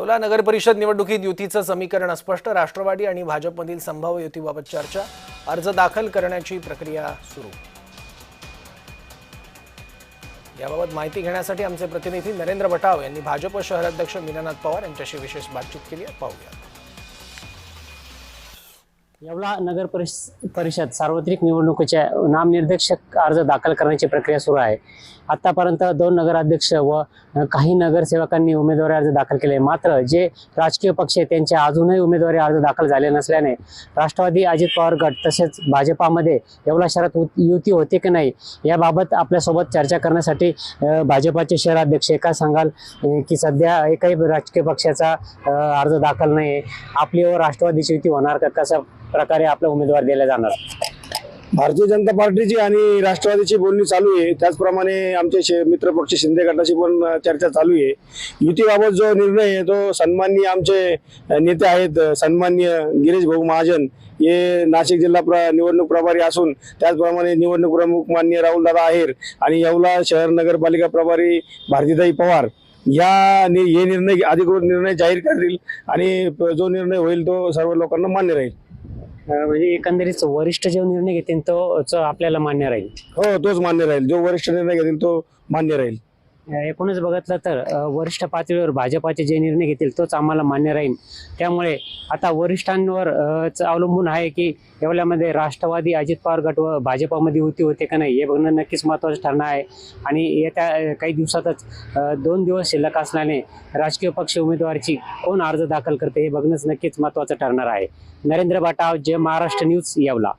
येवला नगर परिषद निवडणुकीत युतीचं समीकरण अस्पष्ट राष्ट्रवादी आणि भाजपमधील संभाव्य युतीबाबत चर्चा अर्ज दाखल करण्याची प्रक्रिया सुरू. याबाबत माहिती घेण्यासाठी आमचे प्रतिनिधी नरेंद्र बटाव यांनी भाजप शहराध्यक्ष मीनानाथ पवार यांच्याशी विशेष बातचीत केली पाहूया. येवला नगर परिषद सार्वत्रिक निवडणुकीच्या नामनिर्देशक अर्ज दाखल करण्याची प्रक्रिया सुरू आहे. आतापर्यंत दोन नगराध्यक्ष व काही नगरसेवकांनी उमेदवारी अर्ज दाखल केले. मात्र जे राजकीय पक्ष आहेत त्यांचे अजूनही उमेदवारी अर्ज दाखल झाले नसल्याने राष्ट्रवादी अजित पवार गट तसेच भाजपामध्ये येवला शहरात उ- युती होते की नाही याबाबत आपल्यासोबत चर्चा करण्यासाठी भाजपाचे शहराध्यक्ष एका सांगाल की सध्या एकही राजकीय पक्षाचा अर्ज दाखल नाही आहे आपली व राष्ट्रवादीची युती होणार का? कसं प्रकारे आपला उमेदवार दिला जाणार. भारतीय जनता पार्टीची आणि राष्ट्रवादीची बोलणी चालू आहे. त्याचप्रमाणे आमचे शे- मित्रपक्ष शिंदे गटाची पण चर्चा चालू आहे. युतीबाबत जो निर्णय आहे तो सन्माननीय आमचे नेते आहेत सन्माननीय गिरीश भाऊ महाजन. हे नाशिक जिल्हा प्र निवडणूक प्रभारी असून त्याचप्रमाणे निवडणूक प्रमुख मान्य राहुलदादा आहेर आणि येवला शहर नगरपालिका प्रभारी भारतीताई पवार. या हे निर्णय अधिकृत निर्णय जाहीर करतील आणि जो निर्णय होईल तो सर्व लोकांना मान्य राहील. म्हणजे एकंदरीत वरिष्ठ जो निर्णय घेतील तो आपल्याला मान्य राहील. हो तोच मान्य राहील. जो वरिष्ठ निर्णय घेतील तो मान्य राहील. एकूणच बघितलं तर वरिष्ठ पातळीवर भाजपाचे जे निर्णय घेतील तोच आम्हाला मान्य राहील. त्यामुळे आता वरिष्ठांवर अवलंबून आहे की येवल्यामध्ये राष्ट्रवादी अजित पवार गट व भाजपामध्ये युती होते का नाही हे बघणं नक्कीच महत्त्वाचं ठरणार आहे. आणि येत्या काही दिवसातच दोन दिवस शिल्लक असल्याने राजकीय पक्ष उमेदवारची कोण अर्ज दाखल करते हे बघणंच नक्कीच महत्त्वाचं ठरणार आहे. नरेंद्र बाटाव जे महाराष्ट्र न्यूज येवला.